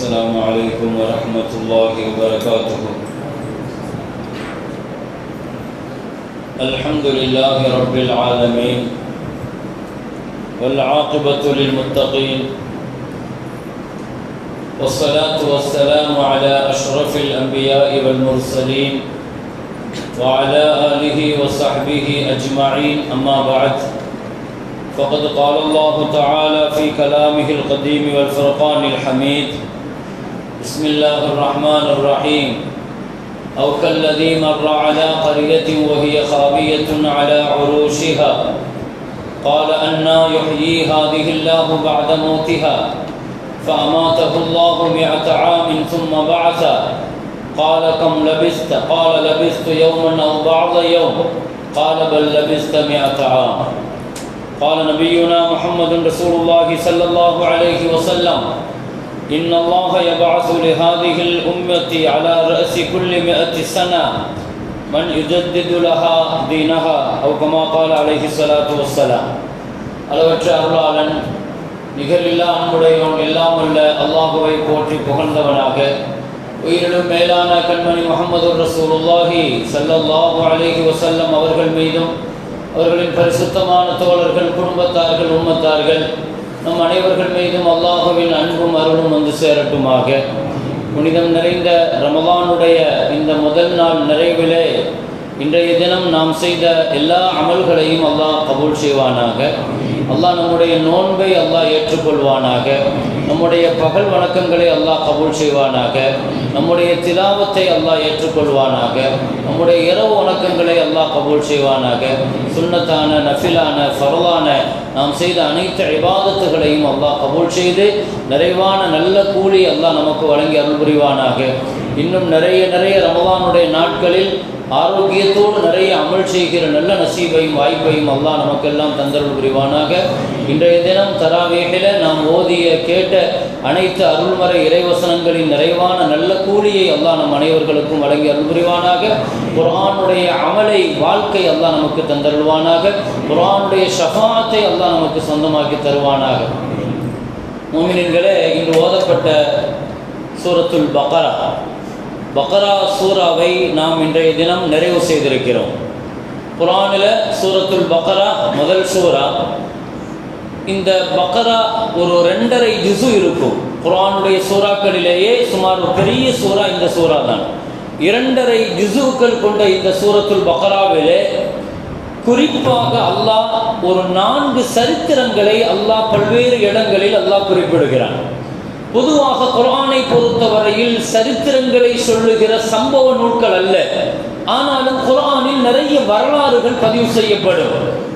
السلام عليكم ورحمة الله وبركاته. الحمد لله رب العالمين والعاقبة للمتقين والصلاة والسلام على أشرف الأنبياء والمرسلين وعلى آله وصحبه أجمعين. أما بعد فقد قال الله تعالى في كلامه القديم والفرقان الحميد بسم الله الرحمن الرحيم. أو كالذي مر على قرية وهي خاوية على عروشها. قال أنا يحيي هذه الله بعد موتها. فأماته الله مئة عام ثم بعث قال كم لبثت قال لبثت يوما أو بعض يوم. قال بل لبثت مئة عام. قال نبينا محمد رسول الله صلى الله عليه وسلم إن الله يبعث لهذه الأمة على رأس كل مئة سنة من يجدد لها دينها أو كما قال عليه الصلاة والسلام அளவற்ற அருளாளன் நிகரில்லா அன்புடையவன் எல்லாம் உள்ள அல்லாஹுவை போற்றி புகழ்ந்தவனாக உயிரிலும் மேலான கண்மணி முகமது ரசூலுல்லாஹி ஸல்லல்லாஹு அலைஹி வஸல்லம் அவர்கள் மீதும் அவர்களின் பரிசுத்தமான தோழர்கள் குடும்பத்தார்கள் உம்மத்தார்கள் நம் அனைவர்கள் மீதும் அல்லாஹுவின் அன்பும் அருளும் வந்து சேரட்டுமாக. புனிதம் நிறைந்த ரமலானுடைய இந்த முதல் நாள் நிறைவிலே இன்றைய தினம் நாம் செய்த எல்லா அமல்களையும் அல்லாஹ் கபூல் செய்வானாக. அல்லாஹ் நம்முடைய நோன்பை அல்லாஹ் ஏற்றுக்கொள்வானாக. நம்முடைய பகல் வணக்கங்களை அல்லாஹ் கபூல் செய்வானாக. நம்முடைய திலாவத்தை அல்லாஹ் ஏற்றுக்கொள்வானாக. நம்முடைய இரவு வணக்கங்களை அல்லாஹ் கபூல் செய்வானாக. சுண்ணத்தான நஃபிலான ஃபரலான நாம் செய்த அனைத்து இபாதத்துகளையும் அல்லாஹ் கபூல் செய்து நிறைவான நல்ல கூலி அல்லாஹ் நமக்கு வழங்கி அருள் புரிவானாக. இன்னும் நிறைய நிறைய ரமலானுடைய நாட்களில் ஆரோக்கியத்தோடு நிறைய அமல் செய்கிற நல்ல நசீபையும் வாய்ப்பையும் அல்லாஹ் நமக்கெல்லாம் தந்தருள் புரிவானாக. இன்றைய தினம் தராவேகில நாம் ஓதிய கேட்ட அனைத்து அருள்மறை இறைவசனங்களின் நிறைவான நல்ல கூலியை அல்லாஹ் நம் அனைவர்களுக்கும் வழங்கி அருள்புரிவானாக. குரானுடைய அமலை வாழ்க்கை அல்லாஹ் நமக்கு தந்தருள்வானாக. குரானுடைய ஷஃபாத்தை அல்லாஹ் நமக்கு சொந்தமாக்கி தருவானாக. மோமினின்களே இன்று ஓதப்பட்ட சூரத்துல் பக்ரா. பக்ரா சூராவை நாம் இன்றைய தினம் நிறைவு செய்திருக்கிறோம். குரானில் சூரத்துல் பக்ரா முதல் சூரா இந்த பக்கரா ஒரு ரெண்டரை ஜுசு இருக்கும். குரானுடைய சூறாக்களிலேயே சுமார் ஒரு பெரிய சூறா இந்த சூறா தான் இரண்டரை ஜுசுக்கள் கொண்ட இந்த சூரத்துல் பக்கராவிலே குறிப்பாக அல்லாஹ் ஒரு நான்கு சரித்திரங்களை அல்லாஹ் பல்வேறு இடங்களில் அல்லாஹ் குறிப்பிடுகிறான். பொதுவாக குரானை பொறுத்தவரையில் சரித்திரங்களை சொல்லுகிற சம்பவ நூல்கள் அல்ல. ஆனாலும் குரானில் நிறைய வரலாறுகள் பதிவு செய்யப்படும்.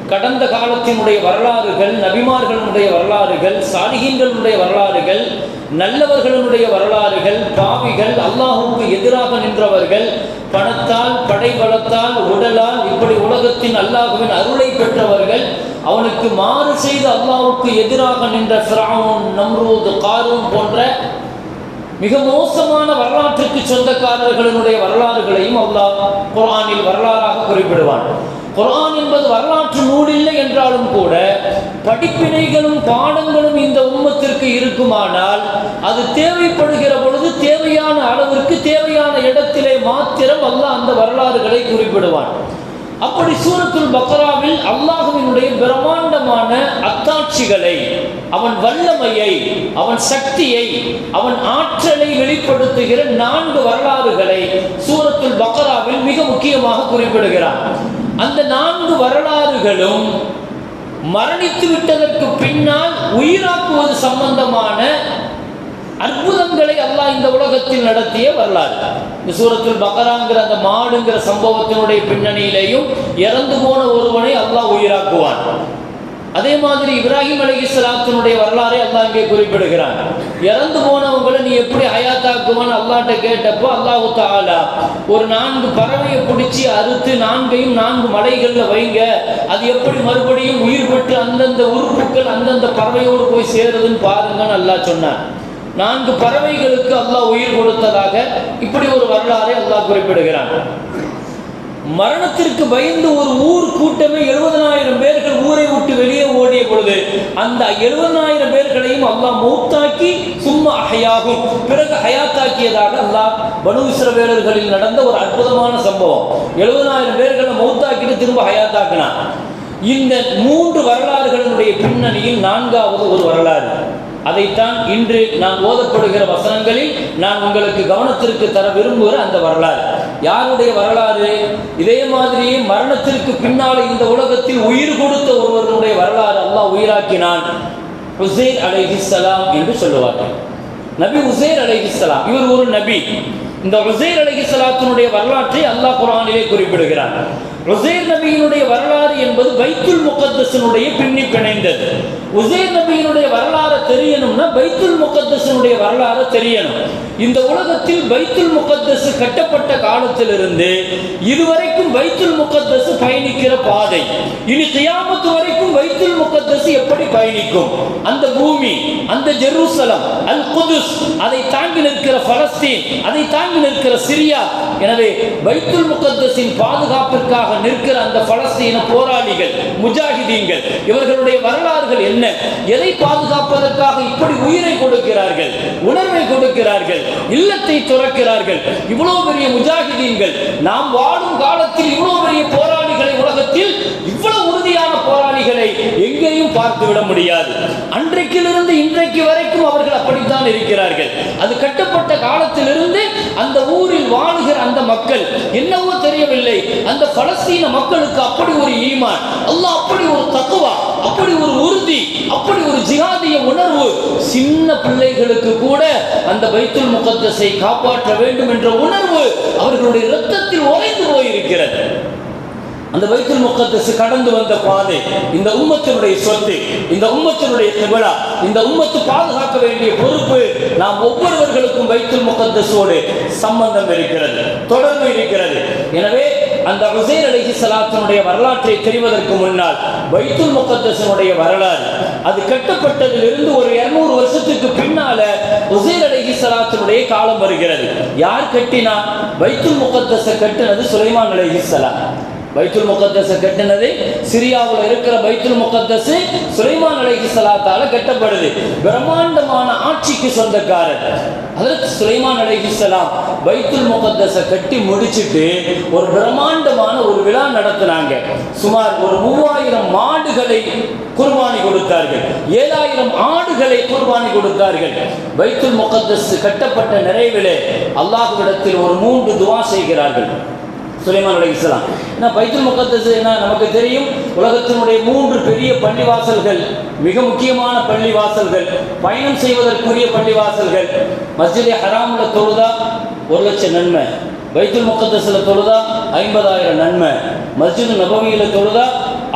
கடந்த காலத்தினுடைய வரலாறுகள் நபிமார்களுடைய வரலாறுகள் சாலிகின்களுடைய வரலாறுகள் நல்லவர்களுடைய வரலாறுகள் பாவிகள் அல்லாஹுக்கு எதிராக நின்றவர்கள் பணத்தால் படைபலத்தால் உடலால் இப்படி உலகத்தின் அல்லாஹுவின் அருளை பெற்றவர்கள் அவனுக்கு மாறு செய்து அல்லாஹுக்கு எதிராக நின்ற ஃபிரவுன் நம்ரூத் காரூன் போன்ற மிக மோசமான வரலாற்றுக்கு சொந்தக்காரர்களுடைய வரலாறுகளையும் அல்லாஹ் குரானில் வரலாறாக குறிப்பிடுவான். குரான் என்பது வரலாற்று நூல் இல்லை என்றாலும் கூட படிப்பினைகளும் பாடங்களும் இந்த உம்மத்திற்கு இருக்குமானால் அது தேவைப்படுகிற பொழுது தேவையான அளவிற்கு தேவையான இடத்திலே மாத்திரம் அல்லாஹ் அந்த வரலாறுகளை குறிப்பிடுவான். அப்படி சூரத்துல் பக்ராவில் அல்லாஹுவினுடைய பிரம்மாண்டமான அத்தாட்சிகளை அவன் வல்லமையை அவன் சக்தியை அவன் ஆற்றலை வெளிப்படுத்துகிற நான்கு வரலாறுகளை சூரத்துல் பக்ராவில் மிக முக்கியமாக குறிப்பிடுகிறான். அந்த நான்கு வரலாறுகளும் மரணித்து விட்டதற்கு பின்னால் உயிராக்குவது சம்பந்தமான அற்புதங்களை அல்லாஹ் இந்த உலகத்தில் நடத்திய வரலாறு. இந்த சூரத்தில் பக்கராங்கிற அந்த மாடுங்கிற சம்பவத்தினுடைய பின்னணியிலேயும் இறந்து போன ஒருவனை அல்லாஹ் உயிராக்குவான். அதே மாதிரி இப்ராஹிம் அலி இஸ்லாத்தினுடைய வரலாறை அல்லாஹ் இங்கே குறிப்பிடுகிறான். இறந்து போனவங்களை நீ எப்படி ஹயாத்தாக்குவான்னு அல்லாட்ட கேட்டப்போ அல்லாஹு தாலா ஒரு நான்கு பறவையை பிடிச்சி அறுத்து நான்கையும் நான்கு மலைகளில் வைங்க. அது எப்படி மறுபடியும் உயிர் பெற்று அந்தந்த உறுப்புகள் அந்தந்த பறவையோடு போய் சேருதுன்னு பாருங்கன்னு அல்லாஹ் சொன்னான். நான்கு பறவைகளுக்கு அல்லாஹ் உயிர் கொடுத்ததாக இப்படி ஒரு வரலாறை அல்லாஹ் குறிப்பிடுகிறான். மரணத்திற்கு பயந்து ஒரு ஊர் கூட்டமே எழுபதனாயிரம் பேர்கள் ஊரை விட்டு வெளியே ஓடிய பொழுது அந்த எழுபதனாயிரம் பேர்களையும் அல்லாஹ் மௌத்தாக்கி சும்மா ஹயாகும் பிறகு ஹயாத்தாக்கியதாக அல்லாஹ் பனு இஸ்ரவேலர்களில் நடந்த ஒரு அற்புதமான சம்பவம். எழுபதனாயிரம் பேர்களை மௌத்தாக்கிட்டு திரும்ப ஹயாத்தாக்கினான். இந்த மூன்று வரலாறுகளினுடைய பின்னணியில் நான்காவது ஒரு வரலாறு. அதைத்தான் இன்று நான் ஓதப்படுகிற வசனங்களில் நான் உங்களுக்கு கவனத்திற்கு தர விரும்புகிற அந்த வரலாறு. யாருடைய வரலாறு? இதே மாதிரி மரணத்திற்கு பின்னால் இந்த உலகத்தில் உயிர் கொடுத்த ஒருவருடைய வரலாறு அல்லாஹ் உயிராக்கினான். உசேர் அலைஹிஸ்லாம் என்று சொல்லுவார்கள். நபி உசேர் அலைஹிஸ்லாம் இவர் ஒரு நபி. இந்த உசேர் அலைஹிஸ்லாத்தினுடைய வரலாற்றை அல்லாஹ் குரானிலே குறிப்பிடுகிறார். உசேர் நபியினுடைய வரலாறு என்பது பைத்துல் முகத்தசனுடைய பின்னி பிணைந்தது. உசேர் நபியினுடைய வரலாறு தெரியணும்னா பைத்துல் முகத்தசனுடைய வரலாறு தெரியணும். இந்த உலகத்தில் பைத்துல் முகத்தசு கட்டப்பட்ட காலத்திலிருந்து இதுவரைக்கும் பைத்துல் முகத்தசு பயணிக்கிற பாதை. இனி தியாமத்து வரைக்கும் பைத்துல் முகத்தசு எப்படி பயணிக்கும்? அந்த பூமி அந்த ஜெருசலம் அல் குதுஸ் அதை தாங்கி நிற்கிற பலஸ்தீன் அதை தாங்கி நிற்கிற சிரியா எனவே வைத்துல் முகத்தஸின் பாதுகாப்பிற்காக நிற்கிற அந்த பலஸ்தீன போராளிகள் முஜாஹிதீன்கள் இவர்களுடைய வரலாறுகள் என்ன? எதை பாதுகாப்பதற்காக இப்படி உயிரை கொடுக்கிறார்கள் உணர்வை கொடுக்கிறார்கள் இல்லத்தை துறக்கிறார்கள்? இவ்வளவு பெரிய முஜாஹிதீன்கள் நாம் வாழும் காலத்தில் இவ்வளவு பெரிய போராளிகளை உலகத்தில் போராளிகளை எங்கேயும் பார்த்து விட முடியாது. அன்றைக்கிலிருந்து இன்றைக்கு வரைக்கும் அவர்கள் அப்படித்தான் இருக்கிறார்கள். அது கட்டப்பட்ட காலத்திலிருந்து அந்த ஊரில் வாழுகிற அந்த மக்கள் என்னவோ தெரியவில்லை. அந்த பலஸ்தீன மக்களுக்கு அப்படி ஒரு ஈமான் அல்லாஹ் அப்படி ஒரு தத்துவா அப்படி ஒரு உறுதி அப்படி ஒரு ஜிகாதிய உணர்வு. சின்ன பிள்ளைகளுக்கு கூட அந்த பைத்துல் முகத்தசை காப்பாற்ற வேண்டும் என்ற உணர்வு அவர்களுடைய இரத்தத்தில் உறைந்து போயிருக்கிறது. அந்த வைத்தல் முகத்தஸ் கடந்து வந்த பாதை இந்த உம்மத்தினுடைய சொத்து இந்த உம்மத்தினுடைய திருவிழா இந்த உம்மத்து பாதுகாக்க வேண்டிய பொறுப்பு நாம் ஒவ்வொருவர்களுக்கும் வைத்தல் முகத்தஸோடு சம்பந்தம் இருக்கிறது தொடர்பு இருக்கிறது. எனவே அந்த ஹுசைன் அலைஹி சலாத்தினுடைய வரலாற்றை தெரிவதற்கு முன்னால் வைத்துல் முகத்தசனுடைய வரலாறு அது கட்டப்பட்டதிலிருந்து ஒரு 200 வருஷத்துக்கு பின்னால ஹுசைன் அலைஹி சலாத்தினுடைய காலம் வருகிறது. யார் கட்டினா? வைத்துல் முகத்தச கட்டினது சுலைமான் அலைஹி ஸலாம். பைத்துல் முகத்தஸ கட்டினது. சிரியாவில் இருக்கிற பைத்துல் முகத்தஸ் சுலைமான் அலைஹி சலாத்தால கட்டப்படுது. பிரம்மாண்டமான ஆட்சிக்கு சொந்தக்காரர். அதற்கு சுலைமான் அலைஹி சலாம் பைத்துல் முகத்தஸ கட்டி முடிச்சிட்டு ஒரு பிரம்மாண்டமான ஒரு விழா நடத்தினாங்க. சுமார் ஒரு மூவாயிரம் மாடுகளை குர்பானி கொடுத்தார்கள். ஏழாயிரம் ஆடுகளை குர்பானி கொடுத்தார்கள். பைத்துல் முகத்தஸ் கட்டப்பட்ட நிறைவிலே அல்லாஹ்விடத்தில் ஒரு மூன்று துவா செய்கிறார்கள். சுலைமான் அலை இஸ்லாம் ஏன்னா பைத்துல் முகத்தஸ் என்ன நமக்கு தெரியும் உலகத்தினுடைய மூன்று பெரிய பள்ளிவாசல்கள் மிக முக்கியமான பள்ளிவாசல்கள் பயணம் செய்வதற்குரிய பள்ளிவாசல்கள் மஸ்ஜிதே ஹராமில் தொழுதா ஒரு லட்சம் நன்மை பைத்துல் முகத்தஸில் தொழுதா ஐம்பதாயிரம் நன்மை மஸ்ஜித் நபவியில் தொழுதா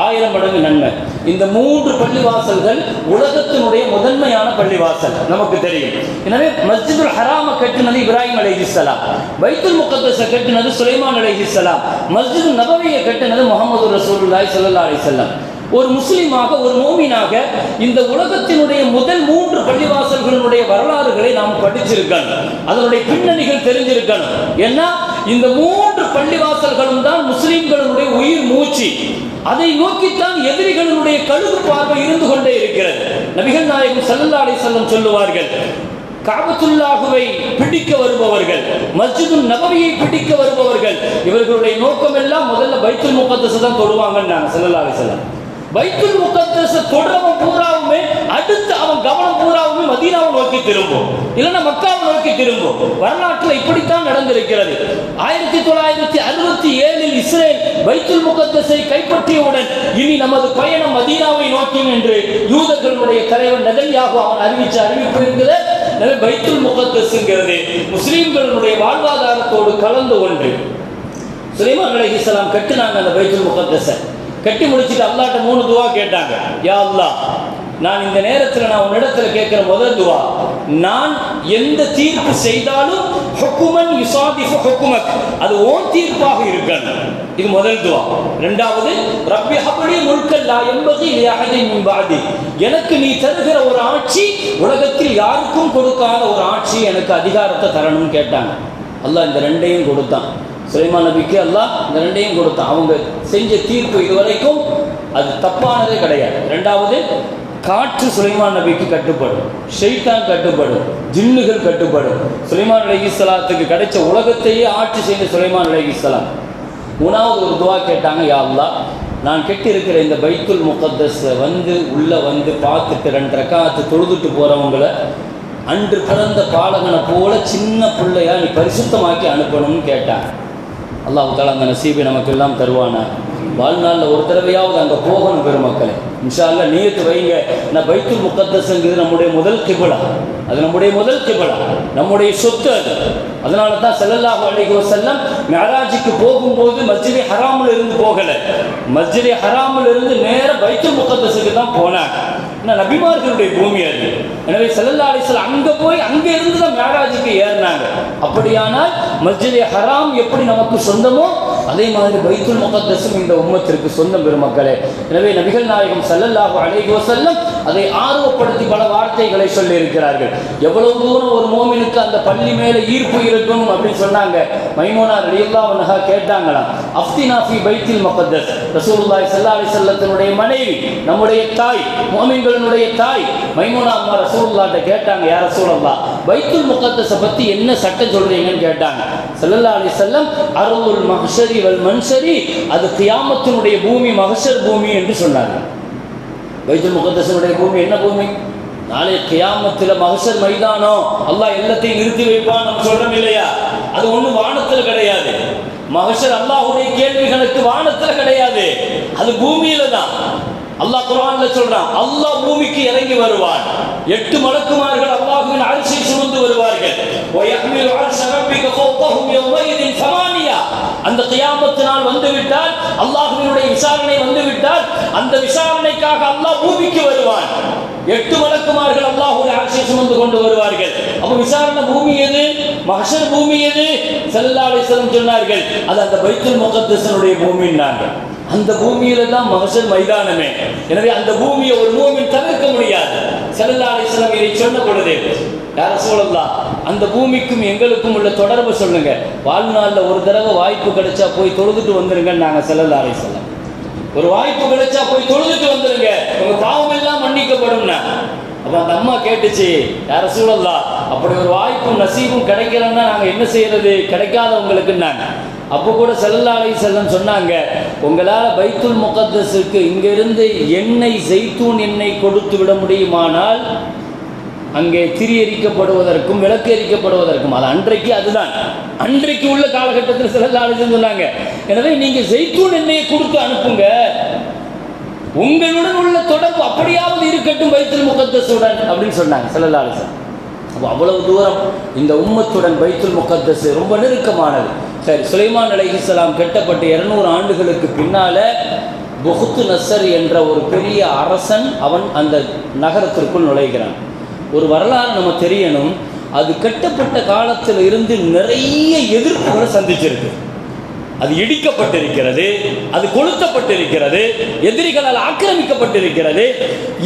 ஆயிரம் மடங்கு நன்மை. இந்த மூன்று பள்ளிவாசல்கள் உலகத்தினுடைய முதன்மையான பள்ளிவாசல் நமக்கு தெரியும். எனவே மஸ்ஜிதுல் ஹராம கட்டினது இப்ராஹிம் அலைஹிஸ்ஸலாம் பைத்துல் முகத்தஸ கட்டினது சுலைமான் அலைஹிஸ்ஸலாம் மஸ்ஜிது நபவியை கட்டினது முகமது ரசூலுல்லாய் சல்லா அலி செல்லம் ஒரு முஸ்லீமாக ஒரு மோமினாக இந்த உலகத்தினுடைய முதல் மூன்று பள்ளிவாசல்களினுடைய வரலாறுகளை நாம் படிச்சிருக்கணும். அதனுடைய பின்னணிகள் தெரிஞ்சிருக்கணும். ஏன்னா இந்த மூன்று பள்ளிவாசல்களும் தான் முஸ்லீம்களுடைய உயிர் மூச்சு. அதை நோக்கித்தான் எதிரிகளுடைய கழுகு பார்வை இருந்து கொண்டே இருக்கிறது. நபிகள் நாயகம் ஸல்லல்லாஹு அலைஹி சொல்லுவார்கள் காபத்துல்லாஹுவை பிடிக்க வருபவர்கள் மஸ்ஜிது நபவியை பிடிக்க வருபவர்கள் இவர்களுடைய நோக்கம் எல்லாம் முதல்ல பைத்துல் முகத்தஸ் தான் தொடுவாங்கன்னாங்க ஸல்லல்லாஹு அலைஹி செல்லம் பைத்துல் முகத்தச தொடரவும் பூராவுமே அடுத்து அவன் கவனம் பூராவுமே மதீனாவை நோக்கி திரும்பும். இல்லைன்னா மக்காவை நோக்கி திரும்பும். வரலாற்றில் இப்படித்தான் நடந்திருக்கிறது. ஆயிரத்தி தொள்ளாயிரத்தி அறுபத்தி ஏழில் இஸ்ரேல் பைத்துல் முகத்தசை கைப்பற்றியவுடன் இனி நமது பயணம் மதீனாவை நோக்கி என்று யூதர்களுடைய தலைவர் நெதன்யாகு அவன் அறிவிச்ச அறிவிப்பு இருக்குது எனவே பைத்துல் முகத்தஸ்ங்கிறது முஸ்லீம்களுடைய வாழ்வாதாரத்தோடு கலந்து ஒன்று சுலைமான் அலைஹிஸ்ஸலாம் கட்டினாங்க அந்த பைத்துல் முகத்தசை கட்டி முடிச்சுட்டு அல்லாட்ட மூணு துவா கேட்டாங்க. யா அல்லாஹ் நான் இந்த நேரத்தில் நான் உன்னிடத்துல கேட்குற முதல் துவா நான் எந்த தீர்ப்பு செய்தாலும் ஹொக்குமன் யுசாதிஃபு ஹொக்குமத் அது ஓன் தீர்ப்பாக இருக்கணும் இது முதல் துவா. ரெண்டாவது ரப்பி ஹபடி முழுக்கல்லா என்பது லியஹதி முன்பாதி எனக்கு நீ தருகிற ஒரு ஆட்சி உலகத்தில் யாருக்கும் கொடுக்காத ஒரு ஆட்சி எனக்கு அதிகாரத்தை தரணும்னு கேட்டாங்க. அல்லாஹ் இந்த ரெண்டையும் கொடுத்தான். சுலைமான் நபிக்கு அல்லாஹ் இந்த ரெண்டையும் கொடுத்தான். அவங்க செஞ்ச தீர்ப்பு இதுவரைக்கும் அது தப்பானதே கிடையாது. ரெண்டாவது காற்று சுலைமான் நபிக்கு கட்டுப்படும். ஷெய்தான் கட்டுப்படும். ஜின்னுகள் கட்டுப்படும். சுலைமான் அலைஹிஸ்ஸலாத்துக்கு கிடைச்ச உலகத்தையே ஆட்சி செய்த சுலைமான் அலைஹிஸ்ஸலாம் மூணாவது ஒரு துவா கேட்டாங்க யா அல்லாஹ் நான் கெட்டிருக்கிற இந்த பைத்துல் முகத்தஸை வந்து உள்ளே வந்து பார்த்துட்டு ரெண்டு ரக்காத்து தொழுதுட்டு போகிறவங்களை அன்று பிறந்த பாலகனை போல சின்ன பிள்ளையா நீ பரிசுத்தமாக்கி அனுப்பணும்னு கேட்டாங்க. அல்லாஹால அந்த நசீபை நமக்கு எல்லாம் தருவான? வாழ்நாளில் ஒரு தடவையாவது அங்கே போகணும் பெருமக்களே இன்ஷால்ல நீயத்து வைங்க. நான் பைத்துல் முகத்தஸ்ங்கிறது நம்முடைய முதல் கிபிலா. அது நம்முடைய முதல் கிபிலா. நம்முடைய சொத்து அது. அதனால தான் ஸல்லல்லாஹு அலைஹி வஸல்லம் மிஅராஜுக்கு போகும்போது மஸ்ஜிதை ஹராமில் இருந்து போகலை. மஸ்ஜிதை ஹராமில் இருந்து நேர பைத்துல் முகத்தஸுக்கு தான் போனாங்க. ஏன்னா நபிமார்களுடைய பூமி அது. எனவே செல்லல்லா அலைஹி அங்கே போய் அங்கே இருந்து தான் மிஅராஜுக்கு ஏறினாங்க. அப்படியானால் மஸ்ஜிதே ஹராம் எப்படி நமக்கு சொந்தமோ அதே மாதிரி பைத்துல் முகத்தசும் இந்த உம்மத்திற்கு சொந்தம் பெருமக்களே எனவே நபிகள் நாயகம் செல்லல்லாஹு அலைஹி செல்லம் அதை ஆர்வப்படுத்தி பல வார்த்தைகளை சொல்லி இருக்கிறார்கள் எவ்வளவு தூரம் ஒரு மோமினுக்கு அந்த பள்ளி மேல ஈர்ப்பு இருக்கும் அப்படின்னு சொன்னாங்க. மைமோனா ரலியல்லாஹு அன்ஹா கேட்டாங்களாம். அஃப்தினா ஃபி பைத்தில் முகத்தஸ். ரசூலுல்லாஹி ஸல்லல்லாஹு அலைஹி வஸல்லத்தினுடைய மனைவி நம்முடைய தாய் முஃமின்களினுடைய தாய் மைமோனா அம்மா ரசூலுல்லாஹ்ட்ட கேட்டாங்க யார் ரசூலல்லாஹ் பைத்துல் முகத்தஸை பத்தி என்ன சட்டம் சொல்றீங்கன்னு கேட்டாங்க. ஸல்லல்லாஹு அலைஹி வஸல்லம் அருள் மஹ்ஷரி வல் மன்ஷரி அது கியாமத்தினுடைய பூமி மஹ்ஷர் பூமி என்று சொன்னாங்க. பைத்துல் முகத்தசனுடைய பூமி என்ன பூமி? நாளை கியாமத்தில் மகசர் மைதானம் அல்லாஹ் எல்லாத்தையும் நிறுத்தி வைப்பான் நம்ம சொல்றோம் இல்லையா? அது ஒன்றும் வானத்துல கிடையாது. மகசர் அல்லாஹுடைய கேள்விகளுக்கு வானத்துல கிடையாது. அது பூமியில தான். அல்லாஹ் குரான்ல சொல்றான் அல்லாஹ் பூமிக்கு இறங்கி வருவான். எட்டு மலக்குமார்கள் அல்லாஹுவின் அரிசி சுமந்து வருவார்கள். அந்த கியாமத்து நாள் வந்துவிட்டால் அல்லாஹுவினுடைய விசாரணை வந்துவிட்டால் அந்த விசாரணைக்காக அல்லாஹ் பூமிக்கு வருவான். எட்டு மலக்குமார்கள் அல்லாஹுடைய அரசை சுமந்து கொண்டு வருவார்கள். அப்ப விசாரணை பூமி எது? மகசர் பூமி எது? ஸல்லல்லாஹு சொன்னார்கள் அது அந்த பைத்துல் முகத்தசனுடைய பூமின்னாங்க. அந்த பூமியில தான் மகசர் மைதானமே. எனவே அந்த பூமியை ஒரு மூமின் தவிர்க்க முடியாது. ஸல்லல்லாஹு அலைஹி இதை சொன்ன பொழுது யார சூழல்லா அந்த பூமிக்கும் எங்களுக்கும் உள்ள தொடர்பு சொல்லுங்க. வாழ்நாளில் ஒரு தடவை வாய்ப்பு கிடைச்சா போய் தொழுதுட்டு வந்துருங்க நாங்கள் ஸல்லல்லாஹு அலைஹி ஒரு வாய்ப்பு கிடைச்சா போய் தொழுதுட்டு வந்துருங்க. உங்க பாவம் எல்லாம் மன்னிக்கப்படும்னா. அப்ப அந்த அம்மா கேட்டுச்சு யார சூழல்லா அப்படி ஒரு வாய்ப்பும் நசீபும் கிடைக்கலன்னா நாங்க என்ன செய்யறது? கிடைக்காதவங்களுக்குன்னாங்க. அப்போ கூட ஸல்லல்லாஹு அலைஹி சொன்னாங்க உங்களால் பைத்துல் முகத்தஸுக்கு இங்கிருந்து எண்ணெய் செய்தூன் எண்ணெய் கொடுத்து விட முடியுமானால் அங்கே திரி எரிக்கப்படுவதற்கும் விளக்கு எரிக்கப்படுவதற்கும் அது அன்றைக்கு அதுதான். அன்றைக்கு உள்ள காலகட்டத்தில் ஸல்லல்லாஹு அலைஹி சொன்னாங்க எனவே நீங்கள் செய்தூன் எண்ணெயை கொடுத்து அனுப்புங்க. உங்களுடன் உள்ள தொடர்பு அப்படியாவது இருக்கட்டும் பைத்துல் முகத்தஸுடன் அப்படின்னு சொன்னாங்க ஸல்லல்லாஹு அலைஹி அப்போ அவ்வளவு தூரம் இந்த உம்மத்துடன் பைத்துல் முகத்தஸ் ரொம்ப நெருக்கமானது. சரி சுலைமான் அலைஹிஸ்ஸலாம் கட்டப்பட்ட இருநூறு ஆண்டுகளுக்கு பின்னால புகுத்து நசர் என்ற ஒரு பெரிய அரசன் அவன் அந்த நகரத்திற்குள் நுழைகிறான். ஒரு வரலாறு நம்ம தெரியணும். அது கட்டப்பட்ட காலத்தில் இருந்து நிறைய எதிர்ப்புகளை சந்திச்சிருக்கு. அது இடிக்கப்பட்டிருக்கிறது அது கொளுத்தப்பட்டிருக்கிறது எதிரிகளால் ஆக்கிரமிக்கப்பட்டிருக்கிறது.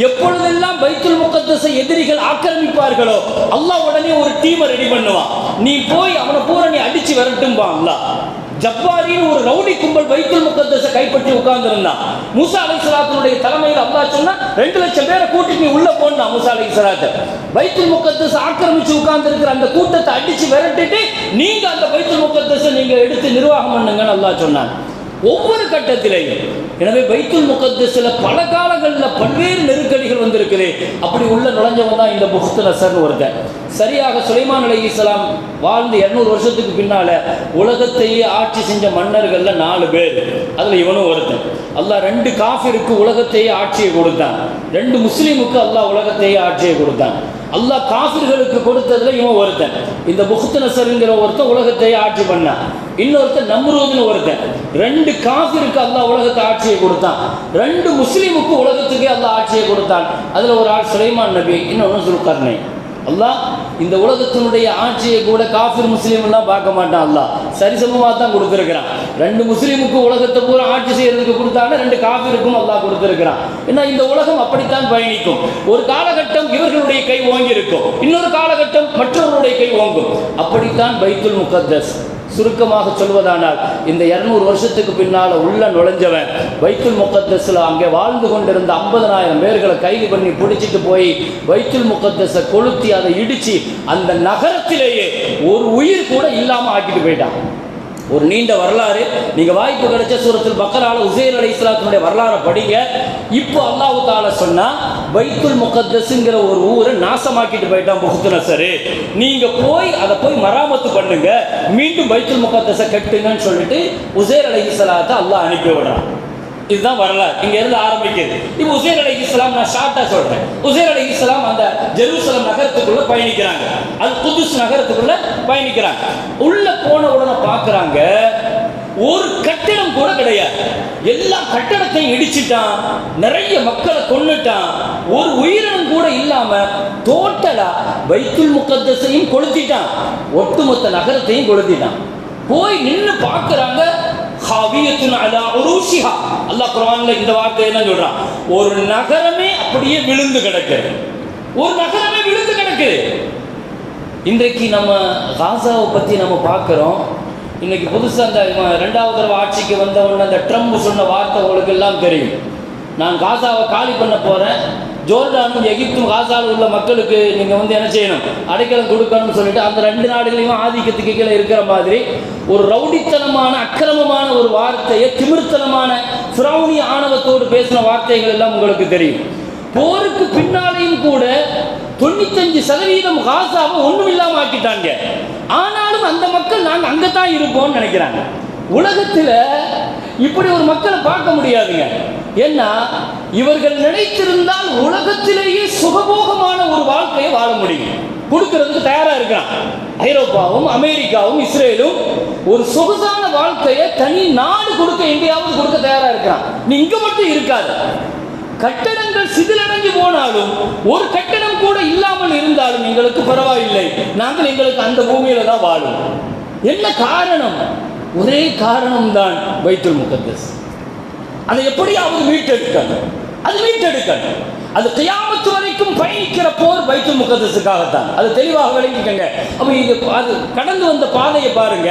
எப்பொழுதெல்லாம் பைத்துல் முகத்தசை எதிரிகள் ஆக்கிரமிப்பார்களோ அல்லாஹ் உடனே ஒரு டீமை ரெடி பண்ணுவான். நீ போய் அவனை பூரா நீ அடிச்சு விரட்டும்பா ஜப்பாரின்னு ஒரு ரவுடி கும்பல் பைத்துல் முகத்தஸை கைப்பற்றி உட்கார்ந்திருந்தான். மூசா அலைஹிஸ்ஸலாத்தினுடைய தலைமையில் அப்பா சொன்னா ரெண்டு லட்சம் பேரை கூட்டிட்டு நீ உள்ள போனா மூசா அலைஹிஸ்ஸலாத்தை பைத்துல் முகத்தஸ் ஆக்கிரமிச்சு உட்கார்ந்திருக்கிற அந்த கூட்டத்தை அடிச்சு விரட்டிட்டு நீங்க அந்த பைத்துல் முகத்தஸை நீங்க எடுத்து நிர்வாகம் பண்ணுங்கன்னு அல்லா சொன்னான். ஒவ்வொரு கட்டத்திலையும். எனவே பைத்துல் சில பல காலங்களில் பல்வேறு நெருக்கடிகள் வந்திருக்குது. அப்படி உள்ள நுழைஞ்சவன் தான் இந்த முகத்து நசர்னு ஒருத்தன். சரியாக சுலைமான் அலி இஸ்லாம் வாழ்ந்து இரநூறு வருஷத்துக்கு பின்னால் உலகத்தையே ஆட்சி செஞ்ச மன்னர்களில் நாலு பேர். அதில் இவனும் ஒருத்தன். அல்லாஹ் ரெண்டு காஃபிருக்கு உலகத்தையே ஆட்சியை கொடுத்தான். ரெண்டு முஸ்லீமுக்கு அல்லாஹ் உலகத்தையே ஆட்சியை கொடுத்தான். அல்லாஹ் காசிர்களுக்கு கொடுத்ததுல இவன் ஒருத்தன். இந்த புக்து ஒருத்தன் உலகத்தையே ஆட்சி பண்ணான். இன்னொருத்தன் நம்ரூதுன்னு ஒருத்தன். ரெண்டு காஃபிருக்கு அல்லாஹ் உலகத்தை ஆட்சியை கொடுத்தான். ரெண்டு முஸ்லீமுக்கு உலகத்துக்கே அல்லாஹ் ஆட்சியை கொடுத்தான். அதில் ஒரு ஆள் சுலைமான் நபி இன்னொன்று சுல்கர்னை அல்லாஹ் இந்த உலகத்தினுடைய ஆட்சியை கூட காஃபிர் முஸ்லீம் எல்லாம் பார்க்க மாட்டான் அல்லாஹ். சரிசமமாக தான் கொடுத்துருக்கிறான். ரெண்டு முஸ்லீமுக்கு உலகத்தை பூரா ஆட்சி செய்யறதுக்கு கொடுத்தாங்க ரெண்டு காஃபிருக்கும் அல்லாஹ் கொடுத்துருக்கிறான். ஏன்னா இந்த உலகம் அப்படித்தான் பயணிக்கும். ஒரு காலகட்டம் இவர்களுடைய கை ஓங்கி இருக்கும் இன்னொரு காலகட்டம் மற்றவர்களுடைய கை ஓங்கும். அப்படித்தான் பைத்துல் முகத்தஸ். சுருக்கமாக சொல்வதானால் இந்த இரநூறு வருஷத்துக்கு பின்னால் உள்ள நுழைஞ்சவன் வைத்துல் முக்கத்தஸில் அங்கே வாழ்ந்து கொண்டிருந்த ஐம்பதனாயிரம் பேர்களை கைது பண்ணி பிடிச்சிட்டு போய் வைத்துல் முக்கத்தஸை கொளுத்தி அதை இடித்து அந்த நகரத்திலேயே ஒரு உயிர் கூட இல்லாமல் ஆக்கிட்டு போயிட்டான். ஒரு நீண்ட வரலாறு. நீங்கள் வாய்ப்பு கிடைச்ச சூரத்தில் பக்கரால உசேர் அலி இஸ்லாத்தினுடைய வரலாறை படிங்க. இப்போ அல்லாஹு தால சொன்னால் பைத்துல் முகத்தஸுங்கிற ஒரு ஊரை நாசமாக்கிட்டு போயிட்டான் முகத்து சரி நீங்கள் போய் அதை போய் மராமத்து பண்ணுங்க. மீண்டும் பைத்துல் முகத்தஸை கட்டுங்கன்னு சொல்லிட்டு உசேர் அலி இஸ்லாத்தை அல்லாஹ் அனுப்பி விடுறான். இதுதான் வரலாறு. இங்க இருந்து ஆரம்பிக்குது. இப்போ உசேர் அலி இஸ்லாம் நான் ஷார்ட்டா சொல்றேன். உசேர் அலி இஸ்லாம் அந்த ஜெருசலம் நகரத்துக்குள்ள பயணிக்கிறாங்க. அது குதுஸ் நகரத்துக்குள்ள பயணிக்கிறாங்க. உள்ள போன உடனே பாக்குறாங்க ஒரு கட்டிடம் கூட கிடையாது. எல்லா கட்டடத்தையும் இடிச்சிட்டான் நிறைய மக்களை கொண்டுட்டான் ஒரு உயிரினம் கூட இல்லாம டோட்டலா வைத்துல் முக்கத்தையும் கொளுத்திட்டான். ஒட்டுமொத்த நகரத்தையும் கொளுத்திட்டான். போய் நின்று பார்க்குறாங்க ஹாவியத்துன் அலா உருஷிஹா. அல்லாஹ் குர்ஆன்ல இந்த வார்த்தை என்ன சொல்றான் ஒரு நகரமே அப்படியே விழுந்து கிடக்குது ஒரு நகரமே விழுந்து கிடக்குது இன்றைக்கு நம்ம காசாவை பத்தி நம்ம பார்க்கிறோம். இன்னைக்கு புதுசாக அந்த ரெண்டாவது தடவை ஆட்சிக்கு வந்தவன அந்த ட்ரம்ப் சொன்ன வார்த்தை உங்களுக்கு எல்லாம் தெரியும். நான் காசாவை காலி பண்ண போறேன். ஜோர்டானும் எகிப்தும் காசாவில் உள்ள மக்களுக்கு நீங்கள் வந்து என்ன செய்யணும்? அடைக்கலம் கொடுக்கணும்னு சொல்லிட்டு அந்த ரெண்டு நாடுகளையும் ஆதிக்கத்துக்கு கீழே இருக்கிற மாதிரி ஒரு ரவுடித்தனமான அக்கிரமமான ஒரு வார்த்தையை திமிர்த்தனமான ஃபிரௌனி ஆணவத்தோடு பேசின வார்த்தைகள் எல்லாம் உங்களுக்கு தெரியும். போருக்கு பின்னாலேயும் கூட தொண்ணூத்தஞ்சு சதவீதம் காசாவை ஒன்றும் இல்லாமல் ஆக்கிட்டாங்க. ஆனாலும் அந்த மக்கள் நாங்கள் அங்கே தான் இருப்போம்னு நினைக்கிறாங்க. உலகத்தில் இப்படி ஒரு மக்களை பார்க்க முடியாதுங்க. ஏன்னா இவர்கள் நினைத்திருந்தால் உலகத்திலேயே சுகபோகமான ஒரு வாழ்க்கையை வாழ முடியும். கொடுக்கறதுக்கு தயாரா இருக்கிறான் ஐரோப்பாவும் அமெரிக்காவும் இஸ்ரேலும் ஒரு சொகுசான வாழ்க்கையை தனி நாடு கொடுக்க இந்தியாவும் கொடுக்க தயாரா இருக்கிறான் நீ இங்க மட்டும் இருக்காது. கட்டடங்கள் சிதிலடைஞ்சு போனாலும் ஒரு கட்டடம் கூட இல்லாமல் இருந்தாலும் எங்களுக்கு பரவாயில்லை. நாங்கள் எங்களுக்கு அந்த பூமியில தான் வாழும். என்ன காரணம்? ஒரே காரணம்தான் பைத்துல் முகத்தஸ். அதை எப்படியாவது மீட்டெடுக்கணும். அது மீட்டெடுக்கணும். அது கியாமத்து வரைக்கும் பயணிக்கிற போர் பைத்துல் முகத்தஸுக்காகத்தான். அது தெளிவாக விளங்கிக்கங்க. அப்போ இது அது கடந்து வந்த பாதையை பாருங்க.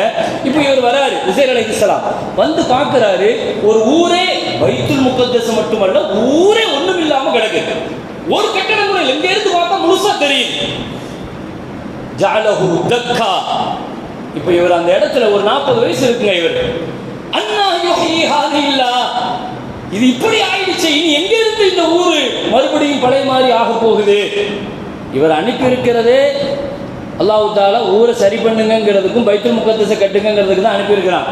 இப்போ இவர் வராரு விசேர் அலைஹிஸ்ஸலாம் வந்து பார்க்குறாரு ஒரு ஊரே பைத்துல் முகத்தஸ் மட்டுமல்ல ஊரே ஒண்ணும் இல்லாம கிடக்கு. ஒரு கட்டடம் கூட எங்க இருந்து பார்த்தா முழுசா தெரியும் ஜாலகு தக்கா. இப்போ இவர் அந்த இடத்துல ஒரு நாற்பது வயசு இருக்குங்க இவர். அண்ணா யுஹ்யி இது இப்படி ஆயிடுச்சு இனி எங்க இருந்து இந்த ஊரு மறுபடியும் பழைய மாதிரி ஆக போகுது? இவர் அனுப்பி இருக்கிறதே அல்லாஹ் தாலா ஊரை சரி பண்ணுங்கிறதுக்கும் பைத்தல் முகத்தசை கட்டுங்கிறதுக்கு தான் அனுப்பியிருக்கிறான்.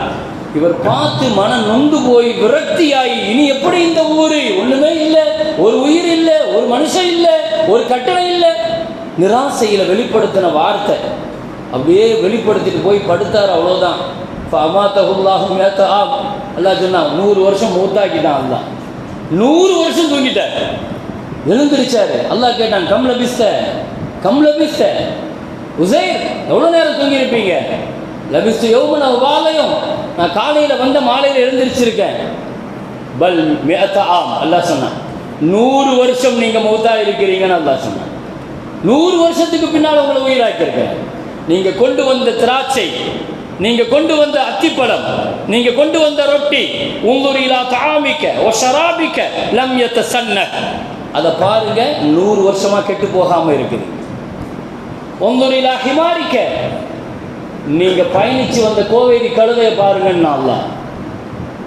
இவர் பார்த்து மனம் நொந்து போய் விரக்தியாகி இனி எப்படி இந்த ஊரு? ஒண்ணுமே இல்லை ஒரு உயிர் இல்லை ஒரு மனுஷன் இல்லை ஒரு கட்டளை இல்லை. நிராசையில வெளிப்படுத்தின வார்த்தை. அப்படியே வெளிப்படுத்திட்டு போய் படுத்தார் அவ்வளோதான் அமாத்தகுல்லாஹும் மேத்தாம் அல்லாஹ் சொன்னான் நூறு வருஷம் மூத்தாக்கிட்டான் அல்லா நூறு வருஷம் தூங்கிட்டார். எழுந்திருச்சாரு. அல்லாஹ் கேட்டான் கம் லபிஸ்த? கம் லபிஸ்த? உசைர் எவ்வளோ நேரம் தூங்கியிருப்பீங்க? லபிஸ்து யௌமன வாழையும் நான் காலையில் வந்த மாலையில் எழுந்திருச்சிருக்கேன். பல் மேத்த ஆம். அல்லாஹ் சொன்னான் நூறு வருஷம் நீங்கள் மௌத்தா இருக்கிறீங்கன்னு அல்லா சொன்னான் நூறு வருஷத்துக்கு பின்னால் உங்களை உயிராக்கியிருக்கேன். நீங்கள் கொண்டு வந்த திராட்சை நீங்கள் கொண்டு வந்த அத்திப்பழம் நீங்கள் கொண்டு வந்த ரொட்டி உங்குரிலா தாமிக்க ஓ ஷராபிக்க லம் சன்ன அதை பாருங்க நூறு வருஷமாக கெட்டு போகாமல் இருக்குது. உங்குரிலா ஹிமாரிக்க. நீங்கள் பயணித்து வந்த கோவேரி கழுதையை பாருங்கன்னு அல்லாஹ்.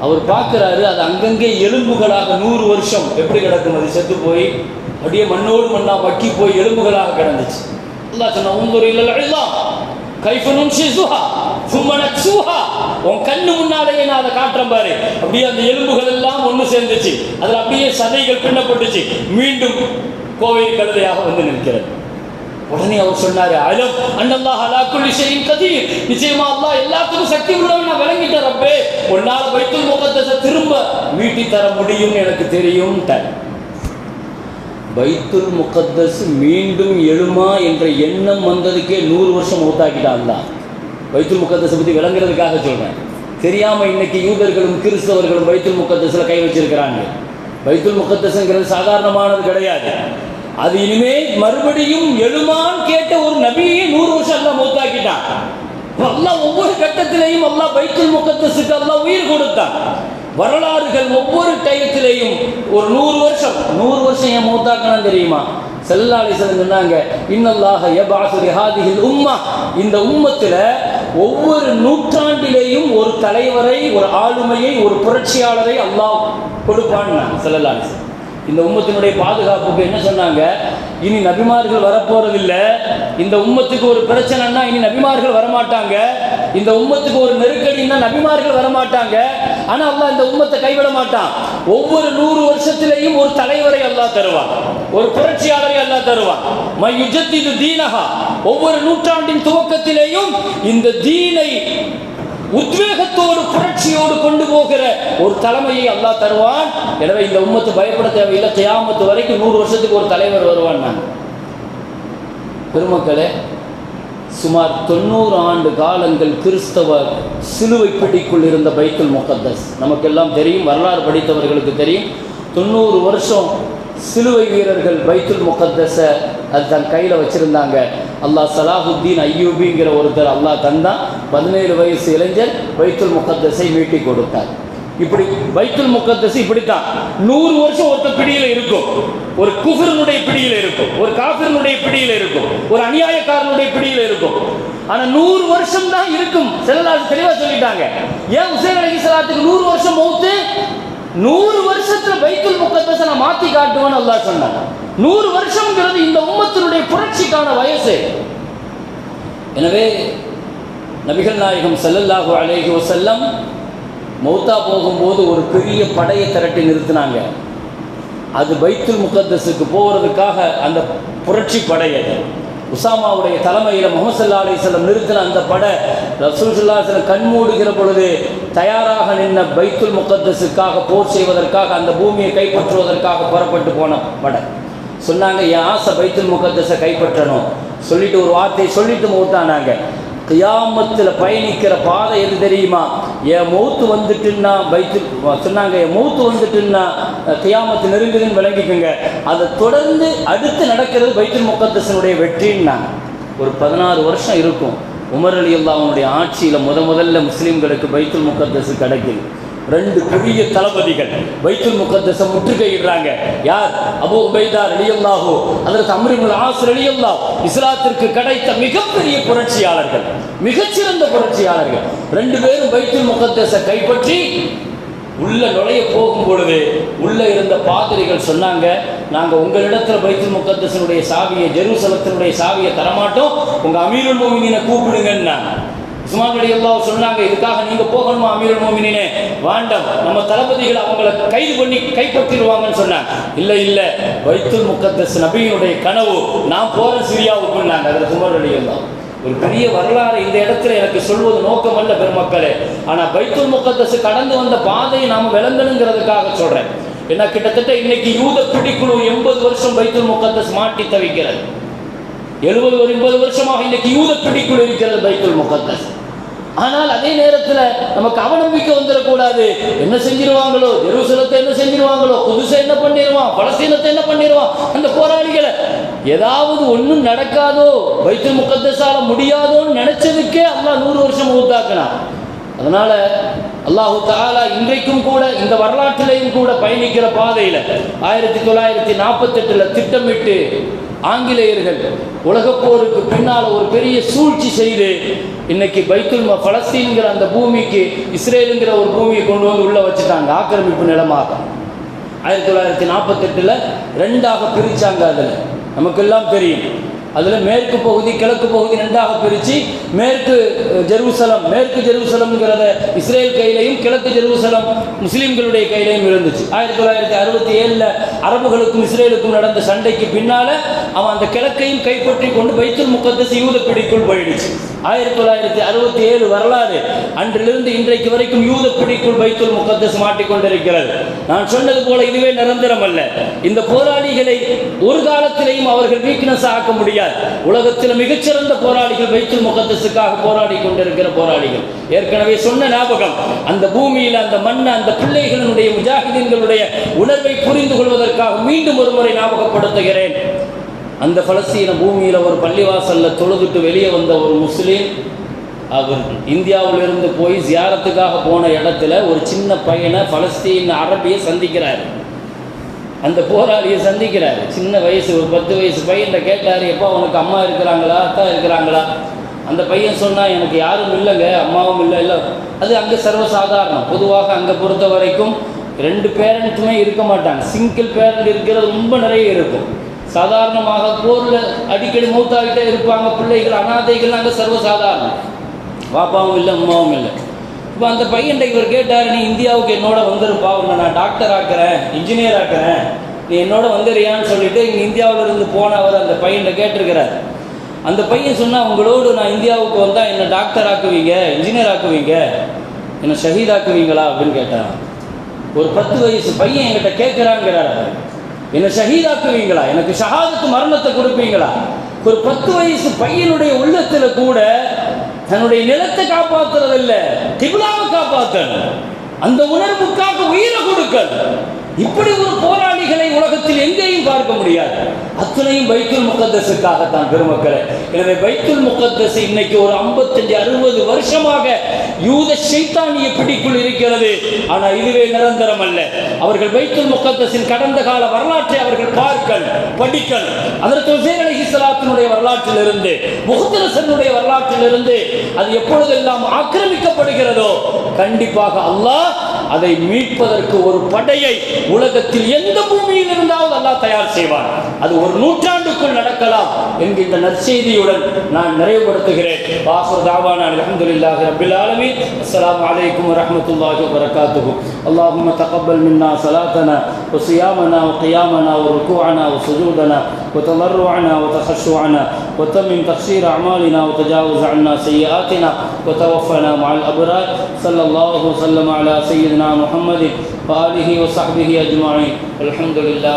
அவர் பார்க்குறாரு அது அங்கங்கே எலும்புகளாக நூறு வருஷம் எப்படி கிடக்கும்? அது செத்து போய் அப்படியே மண்ணோடு மண்ணாக மக்கி போய் எலும்புகளாக கிடந்துச்சு. அல்லாஹ் சொன்னா உங்கூர் கைஃபனும் ஷிசுஹா சும்மனக்சுஹா உன் கண்ணு முன்னாலேயே நான் அதை காட்டுறேன் பாரு. அப்படியே அந்த எலும்புகள் எல்லாம் ஒன்று சேர்ந்துச்சு. அதில் அப்படியே சதைகள் பின்னப்பட்டுச்சு. மீண்டும் கோவை கழுதையாக வந்து நிற்கிறது. உடனே அவர் சொன்னாரு அலம் அன்னல்லாஹ் அலா குல்லி ஷைஇன் கதீர். நிச்சயமா அல்லாஹ் எல்லாத்துக்கும் சக்தி உள்ளவன் நான் விளங்கிட்டேன் ரப்பே. உன்னால பைத்துல் முகத்தை திரும்ப மீட்டி தர முடியும்னு எனக்கு தெரியும் பைத்துல் முகத்தஸ் மீண்டும் எழுமா என்ற எண்ணம் வந்ததுக்கே நூறு வருஷம் மூத்தாக்கிட்டான் அல்லாஹ். பைத்துல் முகத்தஸை பற்றி விளங்குறதுக்காக சொல்கிறேன் தெரியாமல் இன்னைக்கு யூதர்களும் கிறிஸ்தவர்களும் பைத்துல் முகத்தஸில் கை வச்சிருக்கிறாங்க. பைத்துல் முகத்தஸ்ங்கிறது சாதாரணமானது கிடையாது. அது இனிமே மறுபடியும் எழுமான்னு கேட்ட ஒரு நபியை நூறு வருஷம் அல்லா மூத்தாக்கிட்டான். அல்லா ஒவ்வொரு கட்டத்திலேயும் அல்லா பைத்துல் முகத்தஸுக்கு அல்லா உயிர் கொடுத்தான். வரலாறுகள் ஒவ்வொரு டயத்திலேயும் ஒரு நூறு வருஷம் நூறு வருஷம் என் மூத்தாக்கணும் தெரியுமா? செல்லாலி சொன்னாங்க இன்னல்லாக யபாசு ஹாதிஹில் உம்மா. இந்த உம்மத்தில் ஒவ்வொரு நூற்றாண்டிலேயும் ஒரு தலைவரை ஒரு ஆளுமையை ஒரு புரட்சியாளரை அல்லாஹ் கொடுப்பான்னு செல்லலாலி இந்த உம்மத்தினுடைய பாதுகாப்புக்கு என்ன சொன்னாங்க? இனி நபிமார்கள் வரப்போறதில்லை. இந்த உம்மத்துக்கு ஒரு பிரச்சனைன்னா இனி நபிமார்கள் வரமாட்டாங்க. இந்த உம்மத்துக்கு ஒரு நெருக்கடினா நபிமார்கள் வரமாட்டாங்க. ஆனா அல்லாஹ் இந்த உம்மத்தை கைவிட மாட்டான். ஒவ்வொரு நூறு வருஷத்திலேயும் ஒரு தலைவரை அல்லாஹ் தருவான். ஒரு புரட்சியாளரை அல்லாஹ் தருவான். மையுஜத்திது தீனஹா. ஒவ்வொரு நூற்றாண்டின் துவக்கத்திலேயும் இந்த தீனை உத்வேகத்தோடு புரட்சியோடு கொண்டு போகிற ஒரு தலைமையை அல்லாஹ் தருவான். எனவே இந்த உம்மத்து பயப்பட தேவையில்லை. தியாமத்து வரைக்கும் நூறு வருஷத்துக்கு ஒரு தலைவர் வருவான் நான். பெருமக்களே சுமார் தொண்ணூறு ஆண்டு காலங்கள் கிறிஸ்தவ சிலுவை பிடிக்குள் இருந்த பைத்துல் முகத்தஸ். நமக்கெல்லாம் தெரியும் வரலாறு படித்தவர்களுக்கு தெரியும். தொண்ணூறு வருஷம் சிலுவை வீரர்கள் பைத்துல் முகத்தஸை அது தன் கையில் வச்சுருந்தாங்க. அல்லாஹ் சலாஹுத்தீன் ஐயூபிங்கிற ஒருத்தர் அல்லாஹ் தந்தான். பதினேழு வயசு இளைஞர் பைத்துல் முகத்தஸை மீட்டி கொடுத்தார். இப்படி பைத்துல் முகத்தஸ் இப்படித்தான். நூறு வருஷம் ஒருத்தர் பிடியில் இருக்கும் ஒரு குஃபரனுடைய பிடியில் இருக்கும். ஒரு காஃபிரனுடைய பிடியில் இருக்கும். ஒரு அநியாயக்காரனுடைய பிடியில் இருக்கும். ஆனா நூறு வருஷம் தான் இருக்கும். செல்லலாசு தெளிவா சொல்லிட்டாங்க. ஏன் உசேன் அலி சலாத்துக்கு நூறு வருஷம் மௌத்து? நூறு வருஷத்துல பைத்துல் முகத்தஸை நான் மாத்தி காட்டுவேன்னு அல்லா சொன்னான். நூறு வருஷம்ங்கிறது இந்த உம்மத்தினுடைய புரட்சிக்கான வயசு. எனவே நபிகள் நாயகம் ஸல்லல்லாஹு அலைஹி செல்லம் மௌத்தா போகும்போது ஒரு பெரிய படையை திரட்டி நிறுத்தினாங்க. அது பைத்துல் முகத்தஸுக்கு போகிறதுக்காக அந்த புரட்சி படை அது. உசாமாவுடைய தலைமையில் முகமது சல்லா அலிஸ்லம் நிறுத்தின அந்த படை ரசூல் கண் கண்மூடுகிற பொழுது தயாராக நின்ன பைத்துல் முகத்தஸுக்காக போர் செய்வதற்காக அந்த பூமியை கைப்பற்றுவதற்காக புறப்பட்டு போன படை. சொன்னாங்க என் ஆசை பைத்துல் முகத்தஸை கைப்பற்றணும். சொல்லிட்டு ஒரு வார்த்தையை சொல்லிட்டு மௌத்தானாங்க. கியாமத்தில் பயணிக்கிற பாதை எது தெரியுமா? என் மூத்து வந்துட்டுன்னா பைத்து சொன்னாங்க என் மூத்து வந்துட்டுன்னா கியாமத்து நெருங்குதுன்னு விளங்கிக்கோங்க. அதை தொடர்ந்து அடுத்து நடக்கிறது பைத்துல் முக்கத்தசனுடைய வெற்றின்னாங்க. ஒரு பதினாறு வருஷம் இருக்கும். உமர் அலி அல்லாவுடைய ஆட்சியில் முத முதல்ல முஸ்லீம்களுக்கு பைத்துல் முக்கத்தசு கிடைக்குது. ரெண்டு பெரிய தளபதிகள் பைத்துல் முகத்தஸை முற்றுகையிடுறாங்க. யார்? அபு உபைதா ரலியல்லாஹு அதற்கு அம்ரிமுல் ஆஸ் ரலியல்லாஹ் இஸ்லாத்திற்கு கிடைத்த மிகப்பெரிய புரட்சியாளர்கள் மிகச்சிறந்த புரட்சியாளர்கள். ரெண்டு பேரும் பைத்துல் முகத்தஸை கைப்பற்றி உள்ள நுழைய போகும் பொழுது உள்ள இருந்த பாதிரிகள் சொன்னாங்க நாங்கள் உங்களிடத்தில் பைத்துல் முக்கத்தசனுடைய சாவியை ஜெருசலத்தினுடைய சாவியை தரமாட்டோம். உங்க அமீருல் மோமினினை கூப்பிடுங்கன்னாங்க. உஸ்மான் அலி அல்லாஹ் சொன்னாங்க இதுக்காக நீங்க போகணுமா அமீருல் மோமினினே? வேண்டாம் நம்ம தளபதிகள் அவங்கள கைது பண்ணி கைப்பற்றிடுவாங்கன்னு சொன்னாங்க. இல்ல இல்ல பைத்துல் முக்கத்தஸ் நபியினுடைய கனவு நான் போறேன் சிரியாவுக்குன்னாங்க. அதுல உமர் அலி அல்லாஹ் ஒரு பெரிய வரலாறு இந்த இடத்துல எனக்கு சொல்வது நோக்கம் அல்ல பெருமக்களே. ஆனால் பைத்துல் முகத்தசு கடந்து வந்த பாதையை நாம் விளங்கணுங்கிறதுக்காக சொல்கிறேன் ஏன்னா கிட்டத்தட்ட இன்னைக்கு யூத பிடிக்குழு எண்பது வருஷம் பைத்துல் முகத்தஸ் மாட்டி தவிக்கிறது. எழுபது ஒரு எண்பது வருஷமாக இன்னைக்கு யூத பிடிக்குள் இருக்கிறது பைத்துல் முகத்தஸ். ஆனால் அதே நேரத்தில் நமக்கு அவநம்பிக்கை வந்துடக்கூடாது. என்ன செஞ்சிருவாங்களோ? ஜெருசலத்தை என்ன செஞ்சிருவாங்களோ? புதுசை என்ன பண்ணிடுவான் பலஸ்தீனத்தை என்ன பண்ணிடுவான் அந்த போராளிகளை ஏதாவது ஒன்றும் நடக்காதோ? பைத்துல் முகத்தஸால முடியாதோன்னு நினைச்சதுக்கே அல்லா நூறு வருஷம் ஊத்தாக்கினான் அதனால அல்லாஹு தாலா இன்றைக்கும் கூட இந்த வரலாற்றிலையும் கூட பயணிக்கிற பாதையில் ஆயிரத்தி தொள்ளாயிரத்தி நாற்பத்தெட்டில் திட்டமிட்டு ஆங்கிலேயர்கள் உலகப்போருக்கு பின்னால் ஒரு பெரிய சூழ்ச்சி செய்து இன்னைக்கு பைத்துல் பலஸ்தீன்கிற அந்த பூமிக்கு இஸ்ரேலுங்கிற ஒரு பூமியை கொண்டு வந்து உள்ளே வச்சுட்டாங்க ஆக்கிரமிப்பு நிலமாக. ஆயிரத்தி தொள்ளாயிரத்தி நாற்பத்தெட்டில் ரெண்டாக பிரித்தாங்க அதில். நமக்கெல்லாம் தெரியும். அதில் மேற்கு பகுதி கிழக்கு பகுதி ரெண்டாக பிரித்து மேற்கு ஜெருசலம் மேற்கு ஜெருசலம்ங்கிறத இஸ்ரேல் கையிலையும் கிழக்கு ஜெருசலம் முஸ்லீம்களுடைய கையிலையும் இருந்துச்சு. ஆயிரத்தி தொள்ளாயிரத்தி அறுபத்தி ஏழில் அரபுகளுக்கும் இஸ்ரேலுக்கும் நடந்த சண்டைக்கு பின்னால் அவன் அந்த கிழக்கையும் கைப்பற்றி கொண்டு பைத்துல் முக்கத்தை யூத பிடிக்குள் போயிடுச்சு. ஆயிரத்தி தொள்ளாயிரத்தி அறுபத்தி ஏழு வரலாறு அன்றிலிருந்து இன்றைக்கு வரைக்கும் யூத பிடிக்குள் பைத்துல் முகத்தஸ் மாட்டிக்கொண்டிருக்கிறது. நான் சொன்னது போல இதுவே நிரந்தரம் அல்ல இந்த போராளிகளை ஒரு காலத்திலையும் அவர்கள் வீக்னஸ் ஆக்க முடியாது. உலகத்தில் மிகச்சிறந்த போராளிகள் பைத்துல் முகத்தசுக்காக போராடி கொண்டிருக்கிற போராளிகள். ஏற்கனவே சொன்ன ஞாபகம் அந்த பூமியில் அந்த மண் அந்த பிள்ளைகளினுடைய முஜாஹிதீன்களுடைய உணர்வை புரிந்து கொள்வதற்காக மீண்டும் ஒரு முறை ஞாபகப்படுத்துகிறேன். அந்த பலஸ்தீன பூமியில் ஒரு பள்ளிவாசல்ல தொழுதுட்டு வெளியே வந்த ஒரு முஸ்லீம் அவர் இந்தியாவிலிருந்து போய் ஜியாரத்துக்காக போன இடத்துல ஒரு சின்ன பையனை பலஸ்தீன் அரபியை சந்திக்கிறார். அந்த போராளியை சந்திக்கிறார். சின்ன வயசு ஒரு பத்து வயசு பையன்கிட்ட கேட்டார் எப்போ உனக்கு அம்மா இருக்கிறாங்களா அத்தா இருக்கிறாங்களா? அந்த பையன் சொன்னால் எனக்கு யாரும் இல்லைங்க அம்மாவும் இல்லை இல்லை. அது அங்கே சர்வசாதாரணம். பொதுவாக அங்கே பொறுத்த வரைக்கும் ரெண்டு பேரண்ட்டுமே இருக்க மாட்டாங்க. சிங்கிள் பேரண்ட் இருக்கிறது ரொம்ப நிறைய இருக்கும். சாதாரணமாக போரில் அடிக்கடி மூத்தாகிட்டே இருப்பாங்க பிள்ளைகள் அனாதைகள் அங்கே சர்வசாதாரணம். பாப்பாவும் இல்லை அம்மாவும் இல்லை. இப்போ அந்த பையன்ட்ட இவர் கேட்டார் நீ இந்தியாவுக்கு என்னோட வந்துருப்பா? உன்னை நான் டாக்டர் ஆக்குறேன் இன்ஜினியர் ஆக்குறேன். நீ என்னோட வந்துறியான்னு சொல்லிட்டு இங்கே இந்தியாவில் இருந்து போன அவர் அந்த பையன்கிட்ட கேட்டிருக்கிறார். அந்த பையன் சொன்னால் உங்களோடு நான் இந்தியாவுக்கு வந்தால் என்னை டாக்டர் ஆக்குவீங்க இன்ஜினியர் ஆக்குவீங்க? என்னை ஷஹீத் ஆக்குவீங்களா? அப்படின்னு கேட்டான். ஒரு பத்து வயசு பையன் என்கிட்ட கேட்குறாங்கிறார் என்னை என்னை ஷஹீதாக்குவீங்களா எனக்கு ஷஹாதுக்கு மரணத்தை கொடுப்பீங்களா? ஒரு பத்து வயசு பையனுடைய உள்ளத்தில் கூட தன்னுடைய நிலத்தை காப்பாற்றுறதில்ல கிபிலாவை காப்பாத்தணும். அந்த உணர்வுக்காக உயிரை கொடுக்கணும். இப்படி ஒரு போராளிகளை உலகத்தில் எங்கேயும் பார்க்க முடியாது. அத்தனையும் பைத்துல் முகத்தஸுக்காகத்தான் பெருமக்களை. எனவே பைத்துல் முகத்தஸ் இன்னைக்கு ஒரு ஐம்பத்தஞ்சு அறுபது வருஷமாக யூத சைத்தானிய பிடிக்குள் இருக்கிறது. ஆனா இதுவே நிரந்தரம் அல்ல. அவர்கள் பைத்துல் முகத்தசின் கடந்த கால வரலாற்றை அவர்கள் பார்க்கல் படிக்கல். அதற்கு உசேன் அலி இஸ்லாத்தினுடைய வரலாற்றிலிருந்து முகத்தரசனுடைய வரலாற்றிலிருந்து அது எப்பொழுதெல்லாம் ஆக்கிரமிக்கப்படுகிறதோ கண்டிப்பாக அல்லாஹ் அதை மீட்பதற்கு ஒரு படையை உலகத்தில் எந்த பூமியில் இருந்தாலும் அல்லாஹ் தயார் செய்வான் அது ஒரு நூற்றாண்டுக்குள் நடக்கலாம் என்கின்ற நற்செய்தியுடன் நான் நிறைவுபடுத்துகிறேன் வாசர் தாவானா அல்ஹம்துலில்லாஹி ரப்பில் ஆலமீன் அஸ்ஸலாமு அலைக்கும் வரஹ்மத்துல்லாஹி வபரகாத்துஹு اللهم تقبل منا صلاتنا وصيامنا وقيامنا وركوعنا وسجودنا وتضرعنا وتخشعنا وتمم تقصير أعمالنا وتجاوز عنا سيئاتنا وتوفنا مع الأبرار صلى الله وسلم على سيدنا محمد وآله وصحبه أجمعين الحمد